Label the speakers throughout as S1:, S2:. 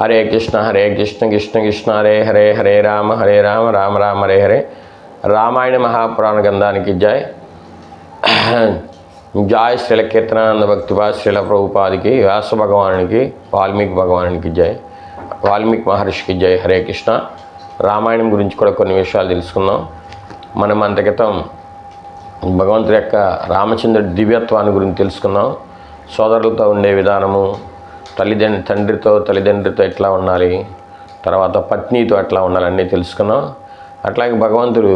S1: హరే కృష్ణ హరే కృష్ణ కృష్ణ కృష్ణ హరే హరే హరే రామ హరే రామ రామ రామ హరే హరే. రామాయణ మహాపురాణ గ్రంథానికి జై. జాయ్ శ్రీల కీర్తనానంద భక్తిపా శ్రీల ప్రభుపాదికి వ్యాస భగవానునికి వాల్మీకి భగవానునికి జై. వాల్మీకి మహర్షికి జై. హరే కృష్ణ. రామాయణం గురించి కూడా కొన్ని విషయాలు తెలుసుకుందాం. మనం అంత క్రితం భగవంతుడి యొక్క రామచంద్రుడి దివ్యత్వాన్ని గురించి తెలుసుకున్నాం సోదరులతో ఉండే విధానము తల్లిదండ్రి తండ్రితో తల్లిదండ్రితో ఎట్లా ఉండాలి? తర్వాత పత్నితో ఎట్లా ఉండాలి అన్నీ తెలుసుకున్నాం. అట్లాగే భగవంతుడు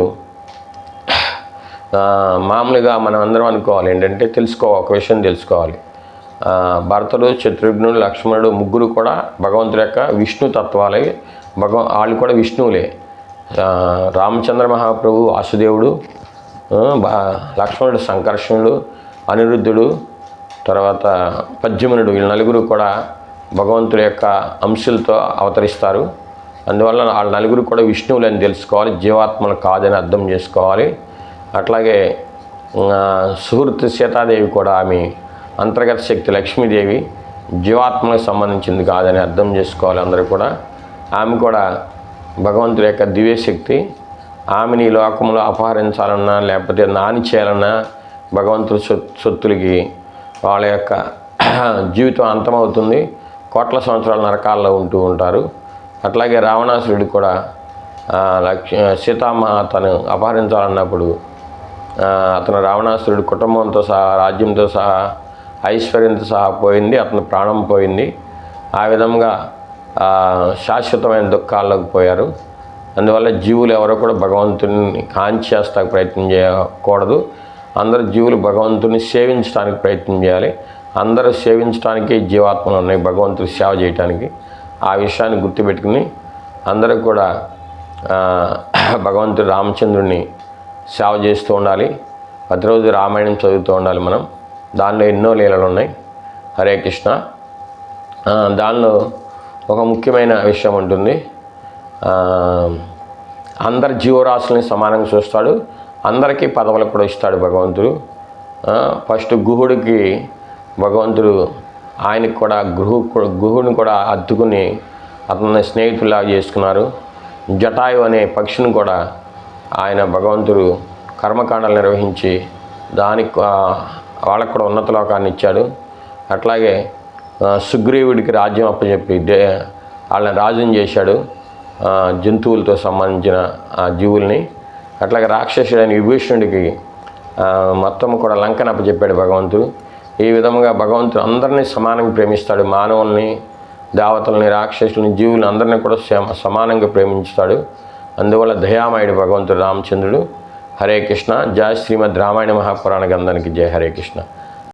S1: మామూలుగా మనం అందరం అనుకోవాలి ఏంటంటే తెలుసుకో ఒక విషయం తెలుసుకోవాలి. భరతుడు శత్రుఘ్నుడు లక్ష్మణుడు ముగ్గురు కూడా భగవంతుడి యొక్క విష్ణు తత్వాలే. భగవ వాళ్ళు కూడా విష్ణువులే. రామచంద్ర మహాప్రభు వాసుదేవుడు లక్ష్మణుడు సంకర్షణుడు అనిరుద్ధుడు తర్వాత పద్యమునుడు వీళ్ళ నలుగురు కూడా భగవంతుడి యొక్క అంశులతో అవతరిస్తారు. అందువల్ల వాళ్ళ నలుగురు కూడా విష్ణువులు అని తెలుసుకోవాలి జీవాత్మలు కాదని అర్థం చేసుకోవాలి. అట్లాగే సుహృత్ సీతాదేవి కూడా ఆమె అంతర్గత శక్తి లక్ష్మీదేవి జీవాత్మలకు సంబంధించింది కాదని అర్థం చేసుకోవాలి అందరూ కూడా. ఆమె కూడా భగవంతుడి యొక్క దివ్యశక్తి ఆమెని ఈ లోకంలో అపహరించాలన్నా లేకపోతే నాని చేయాలన్నా భగవంతుడి సొత్తులకి వాళ్ళ యొక్క జీవితం అంతమవుతుంది. కోట్ల సంవత్సరాల నరకాల్లో ఉంటూ ఉంటారు. అట్లాగే రావణాసురుడు కూడా ఆ, లక్ష సీతామాతను అపహరించాలన్నప్పుడు అతను రావణాసురుడు కుటుంబంతో సహా రాజ్యంతో సహా ఐశ్వర్యంతో సహా పోయింది అతను ప్రాణం పోయింది. ఆ విధంగా శాశ్వతమైన దుఃఖాల్లోకి పోయారు. అందువల్ల జీవులు ఎవరో కూడా భగవంతుని కాంచేస్తాకు ప్రయత్నం చేయకూడదు. అందరు జీవులు భగవంతుని సేవించడానికి ప్రయత్నం చేయాలి. అందరూ సేవించడానికి జీవాత్మలు ఉన్నాయి భగవంతుడి సేవ చేయటానికి. ఆ విషయాన్ని గుర్తుపెట్టుకుని అందరూ కూడా భగవంతుడు రామచంద్రుడిని సేవ చేస్తూ ఉండాలి. ప్రతిరోజు రామాయణం చదువుతూ ఉండాలి మనం. దానిలో ఎన్నో లీలలు ఉన్నాయి. హరే కృష్ణ. దానిలో ఒక ముఖ్యమైన విషయం ఉంటుంది. అందరి జీవరాశుల్ని సమానంగా చూస్తాడు. అందరికీ పదవులు కూడా ఇస్తాడు భగవంతుడు. ఫస్ట్ గుహుడికి భగవంతుడు ఆయనకి కూడా గృహ గుహుడిని కూడా అద్దుకుని అతన్ని స్నేహితుల్లాగా చేసుకున్నారు. జటాయు అనే పక్షిని కూడా ఆయన భగవంతుడు కర్మకాండాలు నిర్వహించి దానికి వాళ్ళకు కూడా ఉన్నత లోకాన్ని ఇచ్చాడు. అట్లాగే సుగ్రీవుడికి రాజ్యం అప్పచెప్పి దే వాళ్ళని రాజుని చేశాడు జంతువులతో సంబంధించిన ఆ జీవుల్ని. అట్లాగే రాక్షసుడైన విభీషణుడికి మొత్తం కూడా లంకను అప్పచెప్పాడు భగవంతుడు. ఈ విధంగా భగవంతుడు అందరినీ సమానంగా ప్రేమిస్తాడు. మానవుల్ని దేవతల్ని రాక్షసుల్ని జీవుల్ని అందరినీ కూడా సమానంగా ప్రేమించుతాడు. అందువల్ల దయామయుడు భగవంతుడు రామచంద్రుడు. హరే కృష్ణ. జయ శ్రీమద్ రామాయణ మహాపురాణ గ్రంథానికి జయ హరే కృష్ణ.